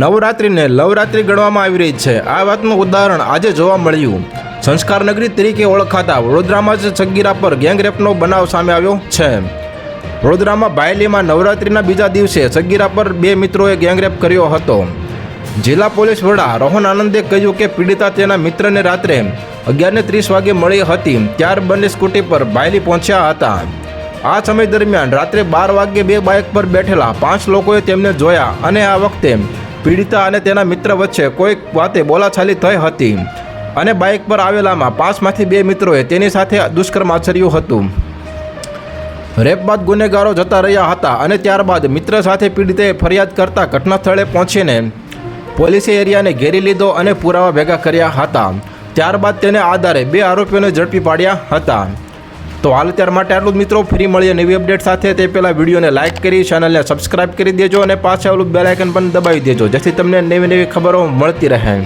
નવરાત્રિને લવરાત્રિ ગણવામાં આવી રહી છે. આ વાતનું ઉદાહરણ આજે જોવા મળ્યું. સંસ્કાર નગરી તરીકે ઓળખાતા વડોદરામાં જ સગીરા પર ગેંગરેપનો બનાવ સામે આવ્યો છે. વડોદરામાં બાયલીમાં નવરાત્રિના બીજા દિવસે સગીરા પર બે મિત્રોએ ગેંગરેપ કર્યો હતો. જિલ્લા પોલીસ વડા રોહન આનંદે કહ્યું કે પીડિતા તેના મિત્રને રાત્રે અગિયારને ત્રીસ વાગે મળી હતી, ત્યાર બંને સ્કૂટી પર બાયલી પહોંચ્યા હતા. આ સમય દરમિયાન રાત્રે બાર વાગ્યે બે બાઇક પર બેઠેલા પાંચ લોકોએ તેમને જોયા અને આ વખતે પીડિતા અને તેના મિત્ર વચ્ચે કોઈક વાતે બોલાચાલી થઈ હતી. અને બાઇક પર આવેલામાં પાંચમાંથી બે મિત્રોએ તેની સાથે દુષ્કર્મ આચર્યું હતું. રેપ બાદ ગુનેગારો જતા રહ્યા હતા અને ત્યારબાદ મિત્ર સાથે પીડિતાએ ફરિયાદ કરતા ઘટના સ્થળે પહોંચીને પોલીસે એરિયાને ઘેરી લીધો અને પુરાવા ભેગા કર્યા હતા. ત્યારબાદ તેને આધારે બે આરોપીઓને ઝડપી પાડ્યા હતા. તો હાલ ત્યાર માટે આટલું જ મિત્રો, ફ્રી મળીએ નવી અપડેટ સાથે. તે પહેલાં વિડીયોને લાઇક કરી ચેનલને સબસ્ક્રાઇબ કરી દેજો અને પાછા ઓલું બેલ પણ દબાવી દેજો, જેથી તમને નવી નવી ખબરો મળતી રહે.